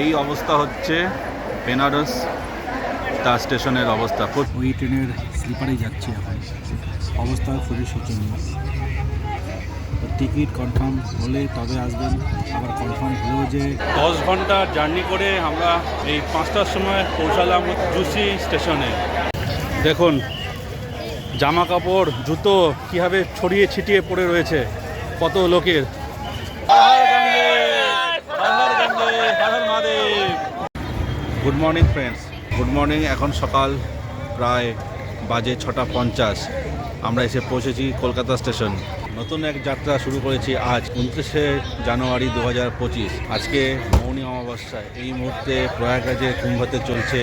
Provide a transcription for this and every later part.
এই অবস্থা হচ্ছে বেনারস তার স্টেশনের অবস্থা। ওই ট্রেনের স্লিপারেই যাচ্ছি এখন। অবস্থা খুবই শোচনীয়। টিকিট কনফার্ম হলে তবে আসবেন আবার কনফার্ম হলেও যে দশ ঘণ্টা জার্নি করে আমরা এই পাঁচটার সময় পৌঁছালাম জুসি স্টেশনে। দেখুন জামা কাপড় জুতো কীভাবে ছড়িয়ে ছিটিয়ে পড়ে রয়েছে কত লোকের। Good morning friends good morning এখন সকাল প্রায় বাজে ছটা পঞ্চাশ। আমরা এসে পৌঁছেছি কলকাতা স্টেশন। নতুন এক যাত্রা শুরু করেছি আজ, উনত্রিশে জানুয়ারি দু হাজার পঁচিশ। আজকে মৌনী অমাবস্যা। এই মুহূর্তে প্রয়াগরাজের কুম্ভতে চলছে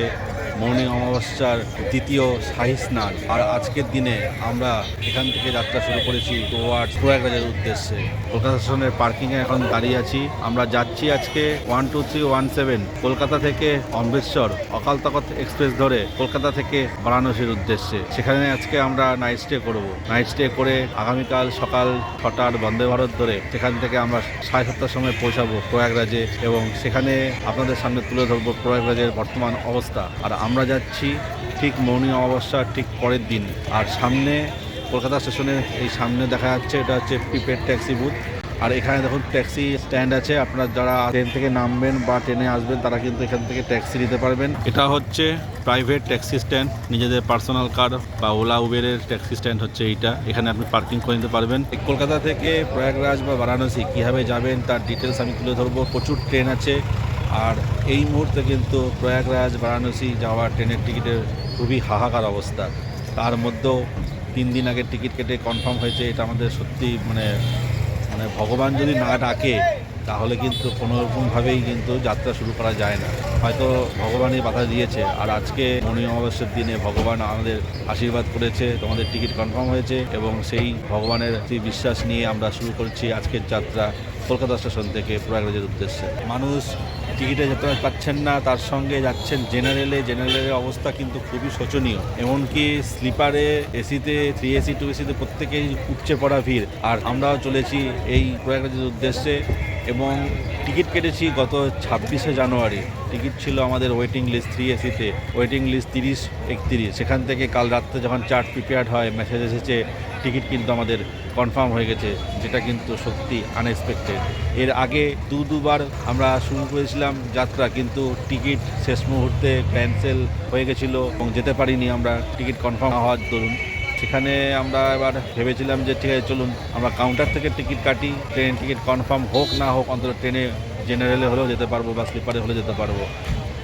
মৌনী অমাবস্যার দ্বিতীয় শাহী স্নান। আর আজকের দিনে আমরা এখান থেকে যাত্রা শুরু করেছি টুয়ার্ডস প্রয়াগরাজের উদ্দেশ্যে। কলকাতা স্টেশনের পার্কিংয়ে এখন দাঁড়িয়ে আছি। আমরা যাচ্ছি আজকে one two three one seven Kolkata থেকে অমৃতসর অকাল তকত এক্সপ্রেস ধরে কলকাতা থেকে বারাণসীর উদ্দেশ্যে। সেখানে আজকে আমরা নাইট স্টে করব। নাইট স্টে করে আগামীকাল সকাল ছটার বন্দে ভারত ধরে সেখান থেকে আমরা সাড়ে সাতটার সময় পৌঁছাবো প্রয়াগরাজে এবং সেখানে আপনাদের সামনে তুলে ধরবো প্রয়াগরাজের বর্তমান অবস্থা। আর আমরা যাচ্ছি ঠিক মৌনী অমাবস্যার ঠিক পরের দিন। আর সামনে কলকাতা স্টেশনে এই সামনে দেখা যাচ্ছে, এটা হচ্ছে প্রিপেড ট্যাক্সি বুথ। আর এখানে দেখুন ট্যাক্সি স্ট্যান্ড আছে, আপনারা যারা ট্রেন থেকে নামবেন বা ট্রেনে আসবেন, তারা কিন্তু এখান থেকে ট্যাক্সি নিতে পারবেন। এটা হচ্ছে প্রাইভেট ট্যাক্সি স্ট্যান্ড, নিজেদের পার্সোনাল কার বা ওলা উবেরের ট্যাক্সি স্ট্যান্ড হচ্ছে এইটা। এখানে আপনি পার্কিং করে নিতে পারবেন। কলকাতা থেকে প্রয়াগরাজ বা বারাণসী কীভাবে যাবেন, তার ডিটেলস আমি তুলে ধরবো। প্রচুর ট্রেন আছে আর এই মুহূর্তে কিন্তু প্রয়াগরাজ, বারাণসী যাওয়ার ট্রেনের টিকিটের খুবই হাহাকার অবস্থা। তার মধ্যেও তিন দিন আগে টিকিট কেটে কনফার্ম হয়েছে, এটা আমাদের সত্যি মানে মানে ভগবান যদি না ডাকে, তাহলে কিন্তু কোনো রকমভাবেই কিন্তু যাত্রা শুরু করা যায় না। হয়তো ভগবানই বাধা দিয়েছে, আর আজকে মনি অমাবস্যার দিনে ভগবান আমাদের আশীর্বাদ করেছে, তোমাদের টিকিট কনফার্ম হয়েছে, এবং সেই ভগবানের বিশ্বাস নিয়ে আমরা শুরু করছি আজকের যাত্রা কলকাতা স্টেশন থেকে প্রয়াগরাজের উদ্দেশ্যে। মানুষ টিকিটে যেতে পাচ্ছেন না, তার সঙ্গে যাচ্ছেন জেনারেলে। জেনারেলের অবস্থা কিন্তু খুবই শোচনীয়। এমনকি স্লিপারে, এসিতে থ্রি এসি টু এসিতে প্রত্যেকেই উপচে পড়া ভিড়। আর আমরাও চলেছি এই প্রয়াগরাজের উদ্দেশ্যে এবং টিকিট কেটেছি গত ছাব্বিশে জানুয়ারি। টিকিট ছিল আমাদের ওয়েটিং লিস্ট থ্রি এসিতে ওয়েটিং লিস্ট তিরিশ, একত্রিশ। সেখান থেকে কাল রাত্রে যখন চার্ট প্রিপেয়ার্ড হয় মেসেজ এসেছে, টিকিট কিন্তু আমাদের কনফার্ম হয়ে গেছে, যেটা কিন্তু সত্যি আনএক্সপেক্টেড এর আগে দু দুবার আমরা শুরু করেছিলাম যাত্রা, কিন্তু টিকিট শেষ মুহূর্তে ক্যান্সেল হয়ে গেছিল এবং যেতে পারিনি আমরা। টিকিট কনফার্ম হওয়ার দরুন সেখানে আমরা এবার ভেবেছিলাম যে, ঠিক আছে, চলুন। আমরা কাউন্টার থেকে টিকিট কাটি ট্রেন টিকিট কনফার্ম হোক না হোক, অন্তত ট্রেনে জেনারেলে হলেও যেতে পারব বা স্লিপারে হলেও যেতে পারব।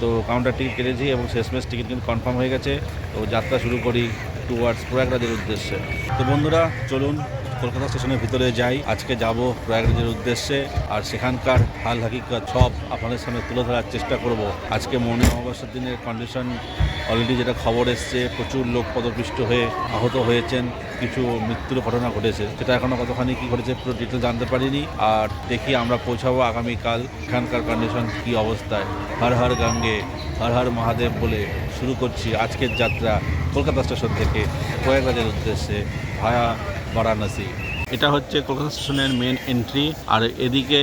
তো কাউন্টার টিকিট কেটেছি এবং শেষমেশ টিকিট কিন্তু কনফার্ম হয়ে গেছে। তো যাত্রা শুরু করি টুয়ার্ডস প্রয়াগরাজের উদ্দেশ্যে। তো বন্ধুরা, চলুন কলকাতা স্টেশনের ভিতরে যাই। আজকে যাব প্রয়াগরাজের উদ্দেশ্যে আর সেখানকার হাল হাকিকত সব আপনাদের সামনে তুলে ধরার চেষ্টা করব। আজকে মৌনী অমাবস্যার দিনের কন্ডিশন অলরেডি যেটা খবর এসছে, প্রচুর লোক পদপিষ্ট হয়ে আহত হয়েছেন। কিছু মৃত্যুর ঘটনা ঘটেছে। সেটা এখনও কতখানি কী ঘটেছে পুরো ডিটেল জানতে পারিনি। আর দেখি আমরা পৌঁছাবো আগামীকাল। এখানকার কন্ডিশন কী অবস্থায় হর হর গঙ্গে, হর হর মহাদেব বলে শুরু করছি আজকের যাত্রা কলকাতা স্টেশন থেকে প্রয়াগরাজের উদ্দেশ্যে ভায়া বারাণসী। এটা হচ্ছে কলকাতা স্টেশনের মেন এন্ট্রি আর এদিকে,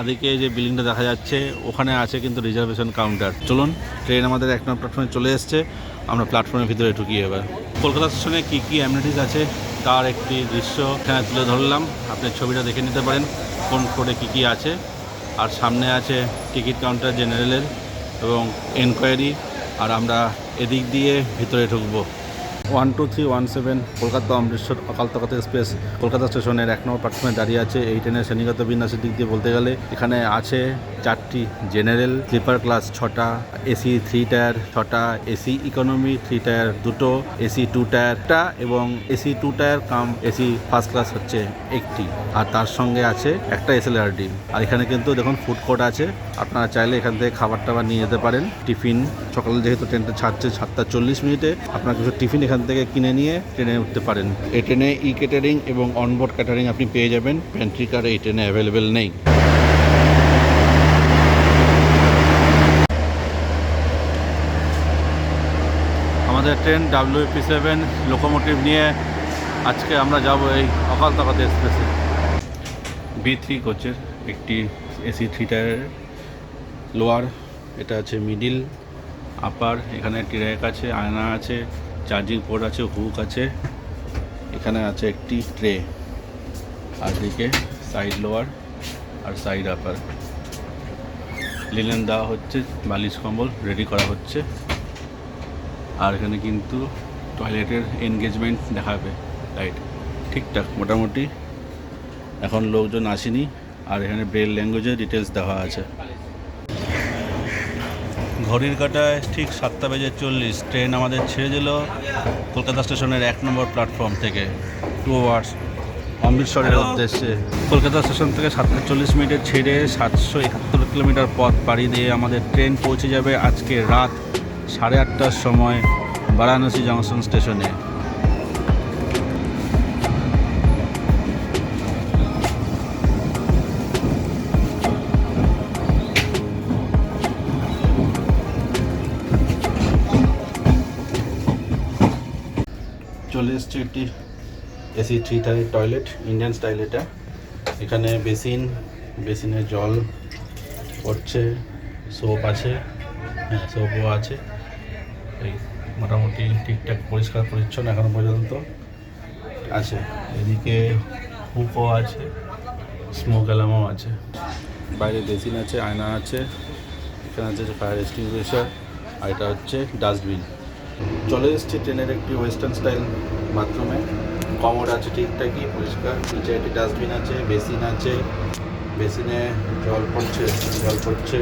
আদিকে যে বিল্ডিংটা দেখা যাচ্ছে, ওখানে আছে কিন্তু রিজার্ভেশন কাউন্টার চলুন ট্রেন আমাদের এক নম্বর প্ল্যাটফর্মে চলে এসছে। আমরা প্ল্যাটফর্মের ভিতরে ঢুকি এবার। কলকাতা স্টেশনে কী কী অ্যামিনিটিস আছে, তার একটি দৃশ্য এখানে তুলে ধরলাম। আপনি ছবিটা দেখে নিতে পারেন, কোন কোডে কী কী আছে। আর সামনে আছে টিকিট কাউন্টার জেনারেলের এবং এনকোয়ারি আর আমরা এদিক দিয়ে ভিতরে ঢুকবো। One two three one seven Kolkata Amritsar Akal Takht express. Kolkata স্টেশনের এক নম্বর প্ল্যাটফর্মে দাঁড়িয়ে আছে এই ট্রেনের শ্রেণীগত বিন্যাসের দিক দিয়ে বলতে গেলে। এখানে আছে চারটি জেনারেল, স্লিপার ক্লাস ছটা এসি থ্রি টায়ার ছটা এসি ইকোনমি থ্রি টায়ার দুটো এসি টু টায়ারটা এবং AC two tier cum AC first class হচ্ছে একটি। আর তার সঙ্গে আছে একটা এসএলআরডি আর এখানে কিন্তু দেখুন ফুড কোর্ট আছে। আপনারা চাইলে এখান থেকে খাবার টাবার নিয়ে যেতে পারেন, টিফিন সকালে যেহেতু ট্রেনটা ছাড়ছে সাতটা চল্লিশ মিনিটে আপনার কিছু টিফিন এখান থেকে কিনে নিয়ে ট্রেনে উঠতে পারেন। এই ট্রেনে ই ক্যাটারিং এবং অনবোর্ড ক্যাটারিং আপনি পেয়ে যাবেন। প্যান্ট্রি কার এই ট্রেনে অ্যাভেলেবেল নেই। আমাদের ট্রেন ডাব্লিউপি সেভেন লোকোমোটিভ নিয়ে আজকে আমরা যাব এই অকাল তকাত এক্সপ্রেসে বি থ্রি কোচের একটি এসি থ্রি টায়ারের লোয়ার এটা আছে মিডিল আপার এখানে ট্র্যাক আছে, আয়না আছে চার্জিং পোর্ট আছে হুক আছে, এখানে আছে একটি ট্রে আর দিকে সাইড লোয়ার আর সাইড আপার লিনেন দেওয়া হচ্ছে, বালিশ কম্বল রেডি করা হচ্ছে, আর এখানে কিন্তু টয়লেটের এনগেজমেন্ট দেখাবে লাইট ঠিকঠাক, মোটামুটি। এখন লোকজন আসেনি, আর এখানে ব্রেল ল্যাঙ্গুয়েজে ডিটেলস দেওয়া আছে। ঘড়ির কাটায় ঠিক সাতটা বেজে চল্লিশ। ট্রেন আমাদের ছেড়ে দিল কলকাতা স্টেশনের এক নম্বর প্ল্যাটফর্ম থেকে। টু আওয়ার্স অমৃতসরের উদ্দেশ্যে। কলকাতা স্টেশন থেকে সাতটা চল্লিশ মিনিটে ছেড়ে সাতশো একাত্তর কিলোমিটার পথ পাড়ি দিয়ে আমাদের ট্রেন পৌঁছে যাবে আজকে রাত সাড়ে আটটার সময় বারাণসী জংশন স্টেশনে। চলে এসছে একটি AC three tier toilet Indian style এটা। এখানে বেসিন বেসিনে জল পড়ছে, সোপ আছে হ্যাঁ সোপও আছে। এই মোটামুটি ঠিকঠাক পরিষ্কার, পরিচ্ছন্ন এখনও পর্যন্ত আছে। এদিকে হুকও আছে স্মোক অ্যালামও আছে। বাইরে বেসিন আছে, আয়না আছে, এখানে আছে ফায়ার এক্সটিংগুইশার আর এটা হচ্ছে ডাস্টবিন চলে এসেছি ট্রেনের একটি ওয়েস্টার্ন স্টাইল বাথরুমে কমোড আছে ঠিকঠাকই, পরিষ্কার। নিচে একটি ডাস্টবিন আছে বেসিন আছে। বেসিনে জল পড়ছে জল পড়ছে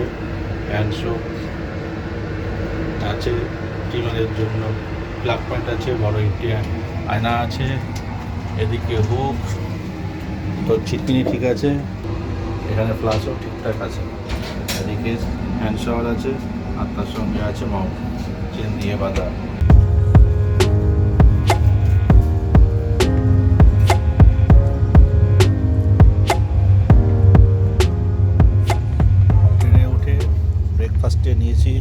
হ্যান্ড আছে টিমারের জন্য। প্লাগ পয়েন্ট আছে, বড় একটি আয়না আছে। এদিকে হুক তো ছিটকিনি ঠিক আছে। এখানে ফ্লাশও ঠিকঠাক আছে। এদিকে হ্যান্ড শাওয়ার আছে, আর তার সঙ্গে আছে মাউথ চেন দিয়ে বাঁধা ট্রেনে উঠে ব্রেকফাস্টে নিয়েছি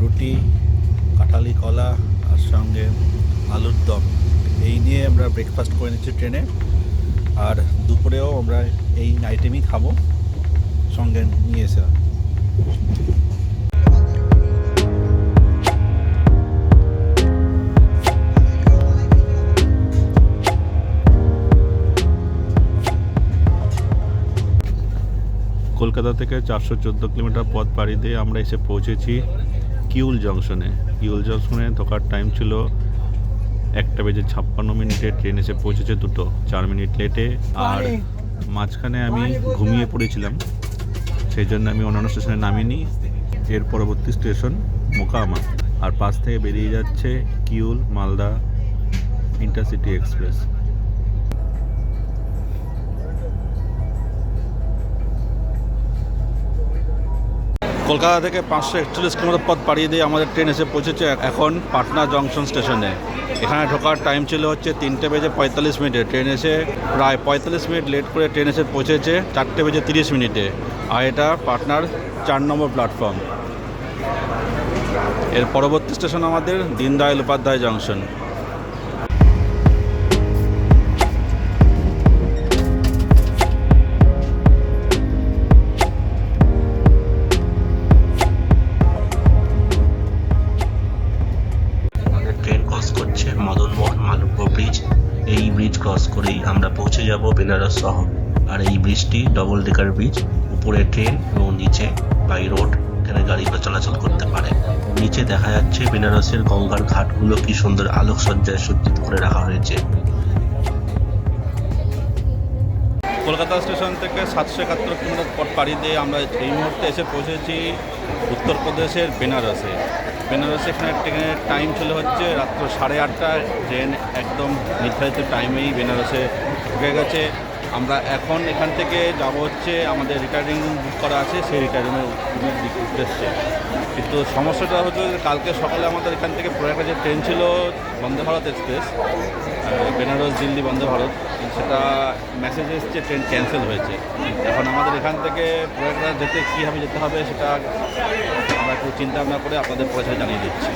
রুটি, কাঁঠালি, কলা আর সঙ্গে আলুর দম। এই নিয়ে আমরা ব্রেকফাস্ট করে নিচ্ছি ট্রেনে। আর দুপুরেও আমরা এই আইটেমই খাব। সঙ্গে নিয়ে এসে কলকাতা থেকে চারশো চোদ্দ কিলোমিটার পথ পাড়ি দিয়ে আমরা এসে পৌঁছেছি কিউল জংশনে। কিউল জংশনে ঢোকার টাইম ছিল একটা বেজে ছাপ্পান্ন মিনিটে ট্রেন এসে পৌঁছেছে দুটো চার মিনিট লেটে আর মাঝখানে আমি ঘুমিয়ে পড়েছিলাম সেই জন্য আমি অন্যান্য স্টেশনে নামিনি। এর পরবর্তী স্টেশন মোকামা। আর পাশ থেকে বেরিয়ে যাচ্ছে কিউল মালদা ইন্টারসিটি এক্সপ্রেস। কলকাতা থেকে পাঁচশো একচল্লিশ কিলোমিটার পথ পাড়িয়ে দিয়ে আমাদের ট্রেন এসে পৌঁছেছে এখন পাটনা জংশন স্টেশনে। এখানে ঢোকার টাইম ছিল হচ্ছে তিনটে বেজে পঁয়তাল্লিশ মিনিটে। ট্রেন এসে প্রায় পঁয়তাল্লিশ মিনিট লেট করে ট্রেন এসে পৌঁছেছে চারটে বেজে তিরিশ মিনিটে। আর এটা পাটনার চার নম্বর প্ল্যাটফর্ম এর পরবর্তী স্টেশন আমাদের Deendayal Upadhyay junction. Decker bridge উপরে ট্রেন এবং নিচে বাই রোড এখানে গাড়ি চলাচল করতে পারে। নিচে দেখা যাচ্ছে বেনারসের গঙ্গার ঘাটগুলো কি সুন্দর আলোকসজ্জায় সজ্জিত করে রাখা হয়েছে। কলকাতা স্টেশন থেকে সাতশো একাত্তর কিলোমিটার পথ পাড়ি দিয়ে আমরা এই মুহূর্তে এসে পৌঁছেছি উত্তরপ্রদেশের বেনারসে। বেনারসে এখানে ট্রেনের টাইম ছিল হচ্ছে রাত্র সাড়ে আটটায়। ট্রেন একদম নির্ধারিত টাইমেই বেনারসে ঢুকে গেছে। আমরা এখন এখান থেকে যাব হচ্ছে আমাদের রিটার্নিং বুক করা আছে, সেই রিটার্নিং রুমের উদ্দেশ্যে। কিন্তু সমস্যাটা হচ্ছে যে কালকে সকালে আমাদের এখান থেকে প্রয়াগরাজের ট্রেন ছিল বন্দে ভারত এক্সপ্রেস বেনারস, দিল্লি, বন্দে ভারত, সেটা মেসেজ এসছে ট্রেন ক্যান্সেল হয়েছে। এখন আমাদের এখান থেকে প্রয়াগরাজ যেতে কীভাবে যেতে হবে সেটা আমরা একটু চিন্তা ভাবনা করে আপনাদের পয়সা জানিয়ে দিচ্ছি।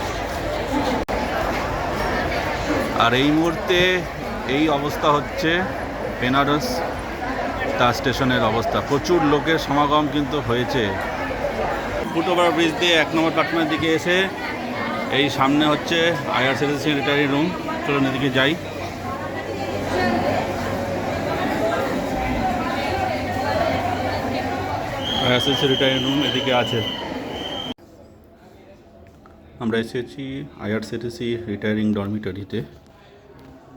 আর এই মুহূর্তে এই অবস্থা হচ্ছে বেনারস, তার স্টেশনের অবস্থা। প্রচুর লোকের সমাগম কিন্তু হয়েছে। ফুট ওভার ব্রিজ দিয়ে এক নম্বর প্ল্যাটফর্মের দিকে এসে এই সামনে হচ্ছে আইআরসিটিসি রিটায়ারি রুম। চলুন এদিকে যাই। আইআরসিটিসি রিটায়ারি রুম এদিকে আছে। আমরা এসেছি আইআরসিটিসি রিটায়ারিং ডরমিটরিতে।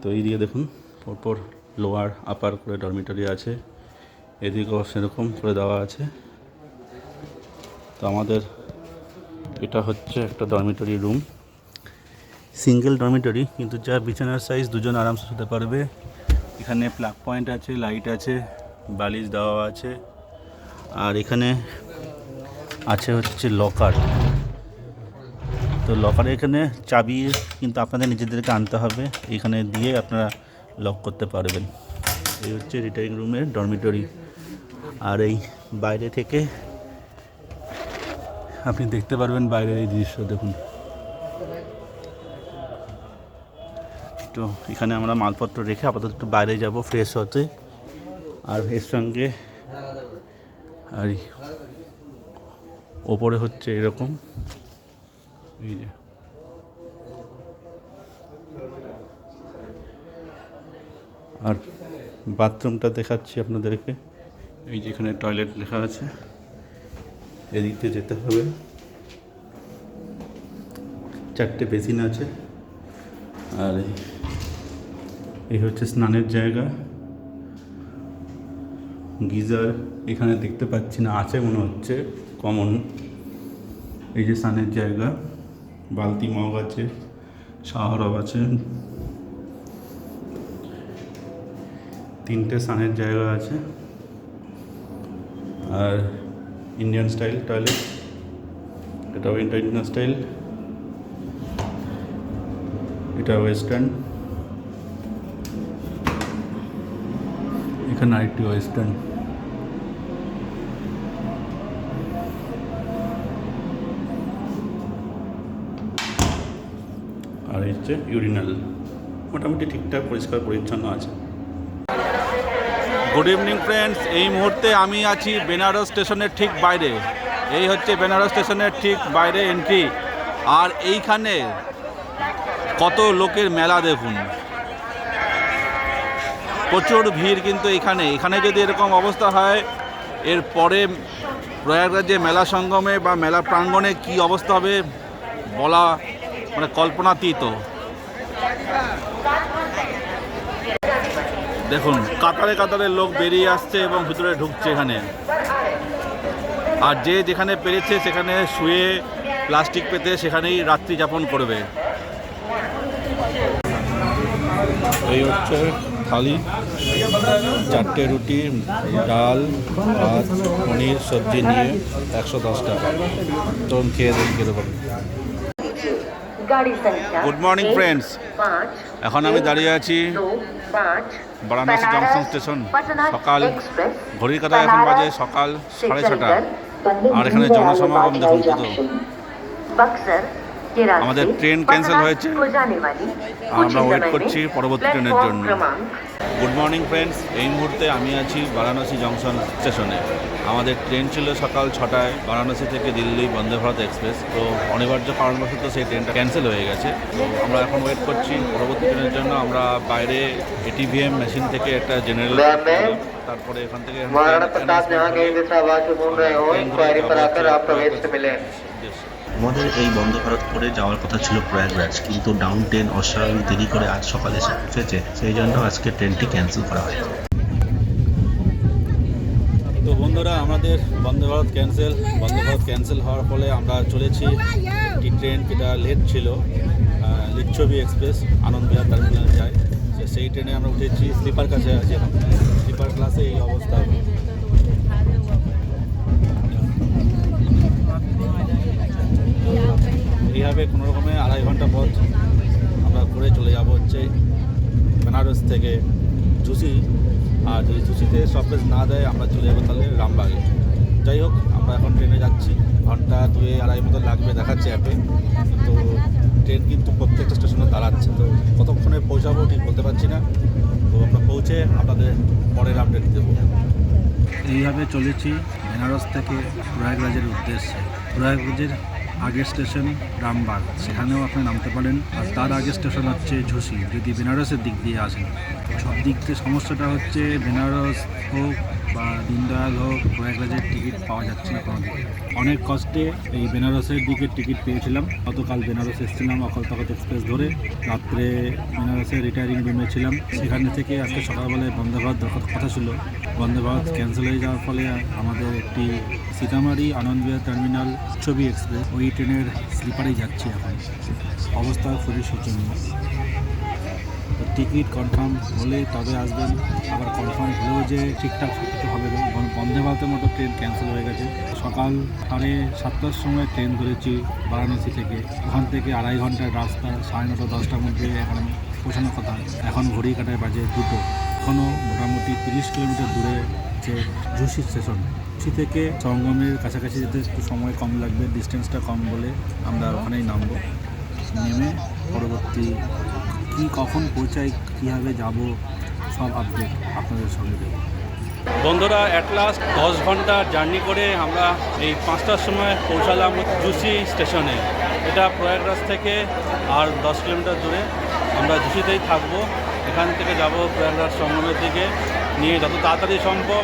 তো এই দিকে দেখুন, পরপর লোয়ার, আপার করে ডরমিটরি আছে। এদিকেও সেরকম করে দেওয়া আছে। তো আমাদের এটা হচ্ছে একটা ডরমিটরি রুম সিঙ্গেল ডরমিটরি কিন্তু যা বিছানার সাইজ দুজন আরামসে শুতে পারবে। এখানে প্লাগ পয়েন্ট আছে লাইট আছে, বালিশ দেওয়া আছে। আর এখানে আছে হচ্ছে লকার তো লকারে এখানে চাবি কিন্তু আপনাদের নিজেদেরকে আনতে হবে। এখানে দিয়ে আপনারা লক করতে পারবেন। এই হচ্ছে রিটায়ারিং রুমের ডরমিটরি আর এই বাইরে থেকে আপনি দেখতে পারবেন বাইরের এই দৃশ্য, দেখুন। তো এখানে আমরা মালপত্র রেখে আপাতত একটু বাইরে যাব ফ্রেশ হতে। আর এর সঙ্গে আর ওপরে হচ্ছে এরকম। এই যে। আর বাথরুমটা দেখাচ্ছি আপনাদেরকে। এই যে এখানে টয়লেট লেখা আছে। এদিক দিয়ে যেতে হবে। চারটে বেসিন আছে। আর এই- হচ্ছে স্নানের জায়গা। গিজার এখানে দেখতে পাচ্ছি না, আছে মনে হচ্ছে, কমন। এই যে স্নানের জায়গা। বালতি মগ আছে, শাহরব আছে। তিনটে স্নানের জায়গা আছে। আর ইন্ডিয়ান স্টাইল টয়লেট এটাও ইন্ডিয়ান স্টাইল এটা ওয়েস্টার্ন এখানে আরেকটি ওয়েস্টার্ন আর হচ্ছে ইউরিনাল মোটামুটি ঠিকঠাক, পরিষ্কার, পরিচ্ছন্ন আছে। গুড ইভিনিং ফ্রেন্ডস এই মুহূর্তে আমি আছি বেনারস স্টেশনের ঠিক বাইরে। এই হচ্ছে বেনারস স্টেশনের ঠিক বাইরে এন্ট্রি আর এইখানে কত লোকের মেলা দেখুন। প্রচুর ভিড় কিন্তু এখানে। এখানে যদি এরকম অবস্থা হয়, এর পরে প্রয়াগরাজে মেলা সঙ্গমে বা মেলা প্রাঙ্গণে কি অবস্থা হবে বলা মানে কল্পনাতীত। দেখুন, কাতারে কাতারে লোক বেরিয়ে আসছে এবং ভিতরে ঢুকছে এখানে। আর যে যেখানে পেরেছে সেখানে শুয়ে প্লাস্টিক পেতে সেখানেই রাত্রি যাপন করবে। এই হচ্ছে থালি, চারটে রুটি, ডাল, ভাত, পনির, সবজি নিয়ে একশো দশ টাকা। তখন খেয়ে পারবে। গুড মর্নিং ফ্রেন্ডস এখন আমি দাঁড়িয়ে আছি বারাণসী জংশন স্টেশন সকাল ঘড়ির কাটা এখন বাজে সকাল সাড়ে ছটা। আর এখানে জনসমাগম দেখুন কত আমাদের ট্রেন ক্যান্সেল হয়েছে। আমরা ওয়েট করছি পরবর্তী ট্রেনের জন্য। গুড মর্নিং ফ্রেন্ডস এই মুহূর্তে আমি আছি বারাণসী জংশন স্টেশনে। আমাদের ট্রেন ছিল সকাল ছটায় বারাণসী থেকে দিল্লি বন্দে ভারত এক্সপ্রেস। তো অনিবার্য কারণবশত সেই ট্রেনটা ক্যান্সেল হয়ে গেছে। আমরা এখন ওয়েট করছি পরবর্তী ট্রেনের জন্য। আমরা বাইরে এটিভিএম মেশিন থেকে একটা জেনারেল তারপরে এখান থেকে আমাদের এই বন্দে ভারত করে যাওয়ার কথা ছিল প্রয়াগরাজ, কিন্তু ডাউন ট্রেন অস্বাভাবিক দেরি করে আজ সকালে এসে পৌঁছেছে, সেই জন্য আজকে ট্রেনটি ক্যান্সেল করা হয়েছে তো বন্ধুরা, আমাদের বন্দে ভারত ক্যান্সেল বন্দে ভারত ক্যান্সেল হওয়ার ফলে আমরা চলেছি। একটি ট্রেন যেটা লেট ছিল লিচ্ছবি এক্সপ্রেস আনন্দবিহার টার্মিনাল যায়। সেই ট্রেনে আমরা উঠেছি স্লিপার কাছে আছি এখন। স্লিপার ক্লাসে এই অবস্থা। এইভাবে কোনো রকমে আড়াই ঘণ্টা পথ আমরা ঘুরে চলে যাব হচ্ছে বেনারস থেকে ঝুসি। আর যদি ঝুসিতে স্টপেজ না দেয়, আমরা চলে যাব তাহলে রামবাগে। যাই হোক, আমরা এখন ট্রেনে যাচ্ছি। ঘণ্টা দুয়ে আড়াই মতো লাগবে দেখাচ্ছে অ্যাপে তো ট্রেন কিন্তু প্রত্যেকটা স্টেশনে দাঁড়াচ্ছে। তো কতক্ষণে পৌঁছাবো ঠিক বলতে পারছি না। তো আমরা পৌঁছে আপনাদের পরের আপডেট দেবো। এইভাবে চলেছি বেনারস থেকে প্রয়াগরাজের উদ্দেশ্যে। প্রয়াগরাজের আগের স্টেশন রামবাগ। সেখানেও আপনি নামতে পারেন। আর তার আগের স্টেশন হচ্ছে ঝুসি। যদি বেনারসের দিক দিয়ে আসেন সব দিক দিয়ে সমস্যাটা হচ্ছে বেনারস হোক বা দিনদয়াল হোক, প্রয়াগরাজের টিকিট পাওয়া যাচ্ছে না কোনো অনেক কষ্টে এই বেনারসের দিকে টিকিট পেয়েছিলাম। গতকাল বেনারস এসেছিলাম অকল তকত এক্সপ্রেস ধরে। রাত্রে বেনারসের রিটায়ারিং রুমে ছিলাম। সেখানে থেকে আজকে সকালবেলায় বন্দে ভারত দেখার কথা ছিল। বন্দে ভারত ক্যান্সেল হয়ে যাওয়ার ফলে আমাদের একটি সীতামারি আনন্দবিহার টার্মিনাল ছবি এক্সপ্রেস ওই ট্রেনের স্লিপারেই যাচ্ছি এখন। অবস্থা খুবই শোচনীয়। টিকিট কনফার্ম হলে তবে আসবেন। আবার কনফার্ম হলেও যে ঠিকঠাক কিছু হবে না। বন- বন্দে ভারতের মতো ট্রেন ক্যান্সেল হয়ে গেছে। সকাল সাড়ে সাতটার সময় ট্রেন ধরেছি বারাণসী থেকে। ওখান থেকে আড়াই ঘণ্টার রাস্তা, সাড়ে নটা, দশটার মধ্যে এখন পৌঁছানোর কথা। এখন ঘড়ি কাটায় বাজে দুটো। এখনও মোটামুটি তিরিশ কিলোমিটার দূরে যে ঝুসি স্টেশন। ঝুসি থেকে সঙ্গমের কাছাকাছি যেতে একটু সময় কম লাগবে ডিস্টেন্সটা কম বলে আমরা ওখানেই নামবো। নেমে পরবর্তী কি কখন পৌঁছাই কীভাবে যাব, সব আপডেট আপনাদের সঙ্গে দেবো। বন্ধুরা অ্যাট লাস্ট দশ ঘণ্টা জার্নি করে আমরা এই পাঁচটার সময় পৌঁছালাম জুসি স্টেশনে। এটা প্রয়াগরাজ থেকে আর দশ কিলোমিটার দূরে। আমরা জুসিতেই থাকব। এখান থেকে যাব প্রয়াগরাজ সঙ্গমের দিকে। নিয়ে যত তাড়াতাড়ি সম্ভব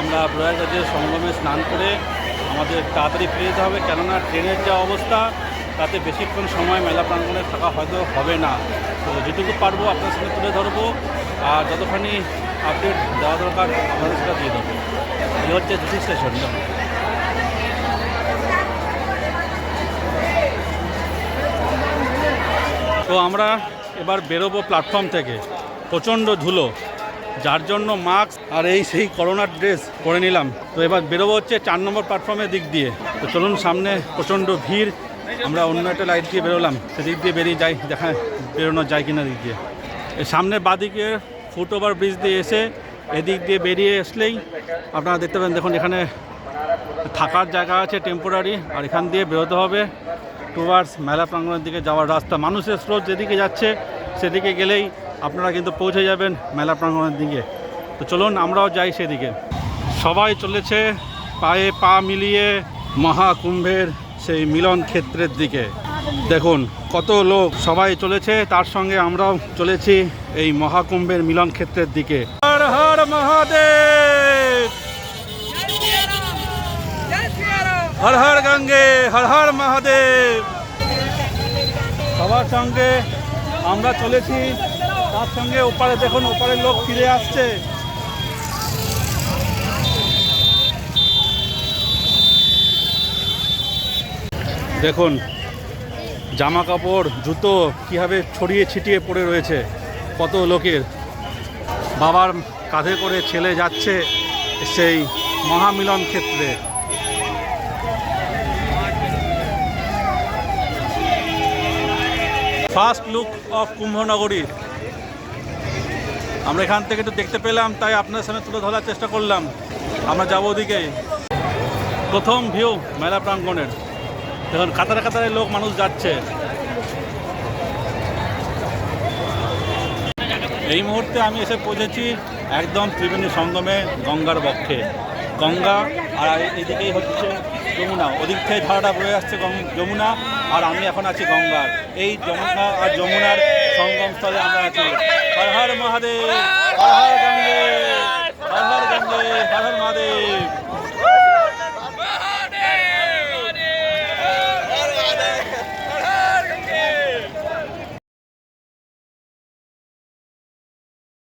আমরা প্রয়াগরাজের সঙ্গমে স্নান করে আমাদের তাড়াতাড়ি ফিরে যেতে হবে। কেননা ট্রেনের যা অবস্থা তাতে বেশিক্ষণ সময় মেলা প্রাঙ্গণে থাকা হয়তো হবে না। তো যেটুকু পারব আপনার সঙ্গে তুলে ধরবো। আর যতখানি আপডেট দেওয়া দরকার, আপনাদের সেটা দিয়ে দেবো। এই হচ্ছে দুটি স্টেশন তো আমরা এবার বেরোবো প্ল্যাটফর্ম থেকে। প্রচণ্ড ধুলো, যার জন্য মাস্ক আর এই সেই করোনার ড্রেস পরে নিলাম। তো এবার বেরোবো হচ্ছে চার নম্বর প্ল্যাটফর্মের দিক দিয়ে। তো চলুন সামনে প্রচণ্ড ভিড়। আমরা অন্য একটা লাইট দিয়ে বেরোলাম। সেদিক দিয়ে বেরিয়ে যাই, দেখা বেরোনো যায় কিনা দিক দিয়ে। সামনে বাদিকে ফুট ওভার ব্রিজ দিয়ে এসে এদিক দিয়ে বেরিয়ে আসলেই আপনারা দেখতে পাবেন দেখুন এখানে থাকার জায়গা আছে টেম্পোরারি আর এখান দিয়ে বেরোতে হবে টুয়ার্ডস মেলা প্রাঙ্গণের দিকে যাওয়ার রাস্তা। মানুষের স্রোত যেদিকে যাচ্ছে, সেদিকে গেলেই আপনারা কিন্তু পৌঁছে যাবেন মেলা প্রাঙ্গণের দিকে। তো চলুন আমরাও যাই সেদিকে। সবাই চলেছে, পায়ে পা মিলিয়ে মহাকুম্ভের সেই মিলন ক্ষেত্রের দিকে। দেখুন, কত লোক সবাই চলেছে, তার সঙ্গে আমরাও চলেছি এই মহাকুম্ভের মিলন ক্ষেত্রের দিকে। হর হর মহাদেব! হর হর গঙ্গে, হর হর মহাদেব! সবার সঙ্গে আমরা চলেছি, তার সঙ্গে ওপারে দেখুন, ওপারের লোক ফিরে আসছে। দেখুন, জামা কাপড়, জুতো কীভাবে ছড়িয়ে ছিটিয়ে পড়ে রয়েছে, কত লোকের। বাবার কাঁধে করে ছেলে যাচ্ছে সেই মহামিলন ক্ষেত্রে। First look of Kumbhnagari. আমরা এখান থেকে একটু দেখতে পেলাম, তাই আপনার সামনে তুলে ধরার চেষ্টা করলাম। আমরা যাব ওদিকে। প্রথম ভিউ মেলা প্রাঙ্গণের। দেখুন, কাতারে কাতারে লোক, মানুষ যাচ্ছে। এই মুহূর্তে আমি এসে পৌঁছেছি একদম ত্রিবেণী সঙ্গমে গঙ্গার বক্ষে। গঙ্গা আর এদিকেই হচ্ছে যমুনা। ওদিক থেকে ধারাটা বয়ে আসছে যমুনা, আর আমি এখন আছি গঙ্গার। এই যমুনা আর যমুনার সঙ্গম স্থলে আমরা আছি। হর হর মহাদেব, হর হর গঙ্গে, হর হর গঙ্গে, হর হর মহাদেব।